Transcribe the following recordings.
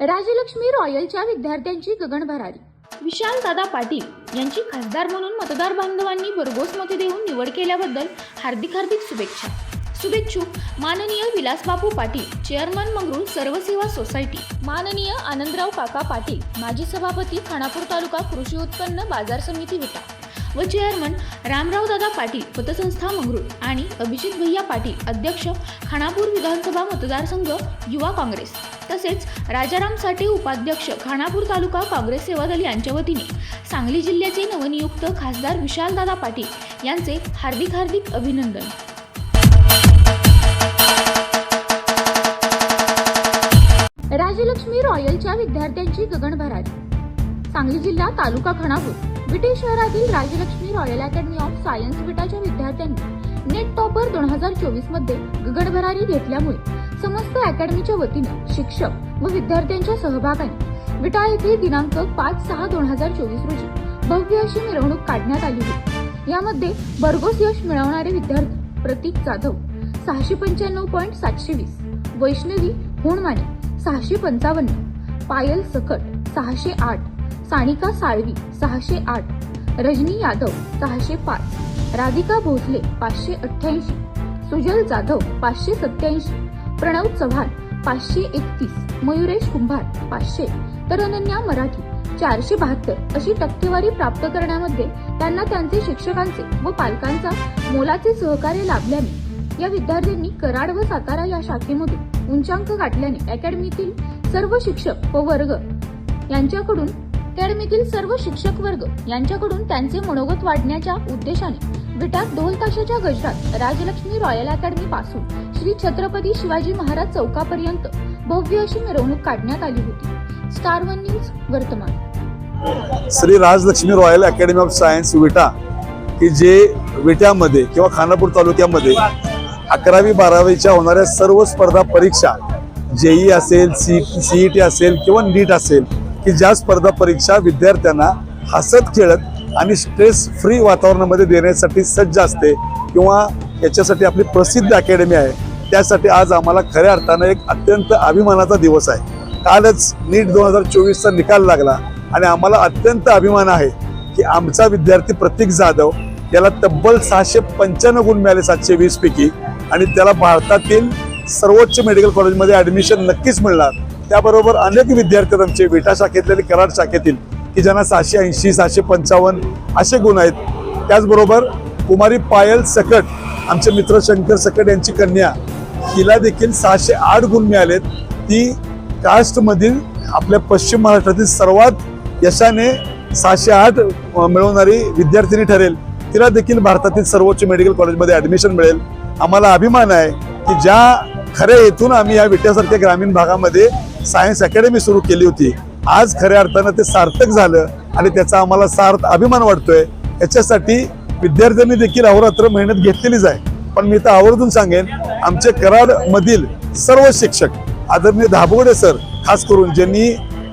राजलक्ष्मी रॉयलच्या विद्यार्थ्यांची गगन भरारी विशाल दादा पाटील यांची खासदार म्हणून मतदार बांधवांनी भरघोस मते देऊन निवड केल्याबद्दल हार्दिक हार्दिक शुभेच्छा. शुभेच्छुक माननीय विलासबापू पाटील चेअरमन मंगरूळ सर्वसेवा सोसायटी माननीय आनंदराव काका पाटील माजी सभापती खानापूर तालुका कृषी उत्पन्न बाजार समिती विटा व चेअरमन रामराव दादा पाटील पतसंस्था मंगरूळ आणि अभिजित भैया पाटील अध्यक्ष खानापूर विधानसभा मतदारसंघ युवा काँग्रेस. तसेच राजाराम साठे उपाध्यक्ष खानापूर तालुका काँग्रेस सेवादल यांच्या वतीने सांगली जिल्ह्याचे नवनियुक्त खासदार विशालदादा पाटील यांचे हार्दिक हार्दिक अभिनंदन. राजलक्ष्मी रॉयलच्या विद्यार्थ्यांची गगनभराट. सांगली जिल्हा तालुका खणापूर ब्रिटिश शहरातील Rajlakshmi royal academy of science विटाच्या विद्यार्थ्यांनी नेट टॉपर दोन हजार चोवीसमध्ये गगनभरारी घेतल्यामुळे समस्त अकॅडमीच्या वतीनं शिक्षक व विद्यार्थ्यांच्या सहभागाने विटा येथे दिनांक पाच सहा दोन हजार चोवीस रोजी भव्य अशी मिरवणूक काढण्यात आली होती. यामध्ये भरघोस यश मिळवणारे विद्यार्थी प्रतीक जाधव सहाशे पंच्याण्णव पॉईंट सातशे वीस वैष्णवी होणमाने सहाशे पंचावन्न पायल सकट सहाशे आठ सानिका साळवी सहाशे आठ रजनी यादव सहाशे पाच राधिका भोसले पाचशे अठ्ठ्याऐंशी सुजल जाधव पाचशे सत्याऐंशी प्रणव चव्हाण पाचशे एकतीस मयुरेश कुंभार पाचशे तर अनन्या मराठी चारशे बहात्तर अशी टक्केवारी प्राप्त करण्यामध्ये त्यांना त्यांचे शिक्षकांचे व पालकांचा मोलाचे सहकार्य लाभल्याने या विद्यार्थ्यांनी कराड व सातारा या शाखेमध्ये उंचांक गाठल्याने अकॅडमीतील सर्व शिक्षक व वर्ग यांच्याकडून अकॅडमीतील सर्व शिक्षक वर्ग यांच्याकडून त्यांचे मनोगत वाढण्याच्या उद्देशाने विटात ढोल ताशाच्या गजरात राजलक्ष्मी रॉयल अकॅडमी पासून श्री छत्रपती शिवाजी महाराज चौकापर्यंत भव्य अशी मिरवणूक काढण्यात आली होती. स्टार वन न्यूज वर्तमान. Shri Rajlakshmi royal academy of science Vita की जे विट्यामध्ये किंवा खानापूर तालुक्यामध्ये अकरावी बारावीच्या होणाऱ्या सर्व स्पर्धा परीक्षा जेई असेल सी सीईटी असेल किंवा नीट असेल की ज्या स्पर्धा परीक्षा विद्यार्थ्यांना हसत खेळत आणि स्ट्रेस फ्री वातावरणामध्ये देण्यासाठी सज्ज असते किंवा याच्यासाठी आपली प्रसिद्ध अकॅडमी आहे त्यासाठी आज आम्हाला खऱ्या अर्थानं एक अत्यंत अभिमानाचा दिवस आहे. कालच नीट दोन हजार चोवीसचा निकाल लागला आणि आम्हाला अत्यंत अभिमान आहे की आमचा विद्यार्थी प्रतीक जाधव याला तब्बल सहाशे पंच्याण्णव गुण मिळाले सातशे वीस पैकी आणि त्याला भारतातील सर्वोच्च मेडिकल कॉलेजमध्ये ॲडमिशन नक्कीच मिळणार. त्याबरोबर अनेक विद्यार्थी आमचे. विटा शाखेतले कराड शाखेतील की ज्यांना सहाशे ऐंशी सहाशे पंचावन्न असे गुण आहेत. त्याचबरोबर कुमारी पायल सकट आमचे मित्र शंकर सकट यांची कन्या हिला देखील सहाशे आठ गुण मिळालेत. ती कास्टमधील आपल्या पश्चिम महाराष्ट्रातील सर्वात यशाने सहाशे आठ मिळवणारी विद्यार्थिनी ठरेल. तिला देखील भारतातील सर्वोच्च मेडिकल कॉलेजमध्ये ॲडमिशन मिळेल. आम्हाला अभिमान आहे की ज्या खऱ्या हेतून आम्ही या विट्यासारख्या ग्रामीण भागामध्ये सायन्स अकॅडमी सुरू केली होती. आज खऱ्या अर्थानं ते सार्थक झालं आणि त्याचा आम्हाला सार्थ अभिमान वाटतोय. याच्यासाठी विद्यार्थ्यांनी देखील अहोरात्र मेहनत घेतलेलीच आहे. पण मी तर आवर्जून सांगेन आमचे कराड मधील सर्व शिक्षक आदरणीय धाबोडे सर खास करून ज्यांनी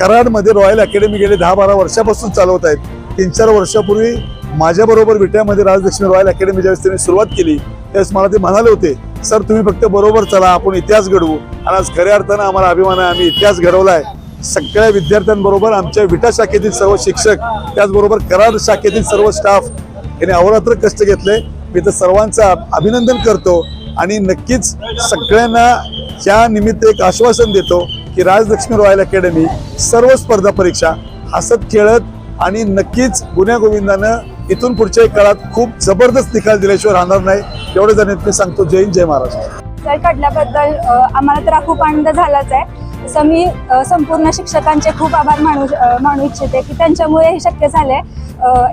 कराडमध्ये रॉयल अकॅडमी गेले दहा बारा वर्षापासून चालवत आहेत. तीन चार वर्षापूर्वी माझ्याबरोबर विट्यामध्ये राजलक्ष्मी रॉयल अकॅडमी ज्यावेळेस त्यांनी सुरुवात केली त्यावेळेस मला ते म्हणाले होते सर तुम्ही फक्त बरोबर चला आपण इतिहास घडवू. आणि आज खऱ्या अर्थानं आम्हाला अभिमान आहे. आम्ही इतिहास घडवलाय. सगळ्या विद्यार्थ्यांबरोबर आमच्या विटा शाखेतील सर्व शिक्षक त्याचबरोबर कराड शाखेतील सर्व स्टाफ यांनी अहोरात्र कष्ट घेतले. मी तर सर्वांचं अभिनंदन करतो आणि नक्कीच सगळ्यांना या निमित्त एक आश्वासन देतो की राजलक्ष्मी रॉयल अकॅडमी सर्व स्पर्धा परीक्षा हसत खेळत आणि नक्कीच गुन्ह्यागोविंदानं इथून पुढच्या काळात खूप जबरदस्त निकाल दिल्याशिवाय राहणार नाही. एवढं जण मी सांगतो. जय हिंद जय महाराष्ट्र. सर काढल्याबद्दल आम्हाला तर खूप आनंद झालाच आहे. तसं मी संपूर्ण शिक्षकांचे खूप आभार मानू मानू इच्छिते की त्यांच्यामुळे हे शक्य झाले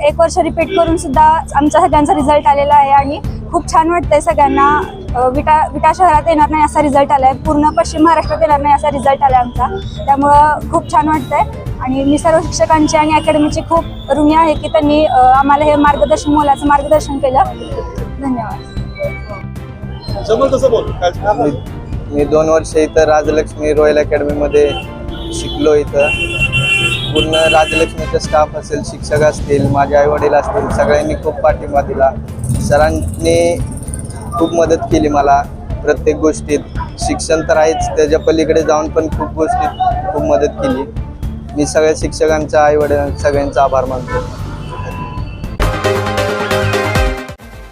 एक वर्ष रिपीट करून सुद्धा आमचा सगळ्यांचा रिझल्ट आलेला आहे आणि खूप छान वाटतंय सगळ्यांना. विटा विटा शहरात येणार नाही असा रिझल्ट आलाय. पूर्ण पश्चिम महाराष्ट्रात येणार नाही असा रिझल्ट आलाय आमचा. त्यामुळं खूप छान वाटतंय. आणि मी सर्व शिक्षकांची आणि अकॅडमीची खूप ऋणी आहे की त्यांनी आम्हाला हे मार्गदर्शन मोलाचं मार्गदर्शन केलं. धन्यवाद. तसं बोल. मी मी दोन वर्ष इथं राजलक्ष्मी रॉयल अकॅडमीमध्ये शिकलो इथं. पूर्ण राजलक्ष्मीचा स्टाफ असेल शिक्षक असतील माझे आईवडील असतील सगळ्यांनी खूप पाठिंबा दिला. सरांनी खूप मदत केली मला प्रत्येक गोष्टीत. शिक्षण तर आहेच त्याच्या पलीकडे जाऊन पण खूप गोष्टीत खूप मदत केली. मी सगळ्या शिक्षकांचा आई सगळ्यांचा आभार मानतो.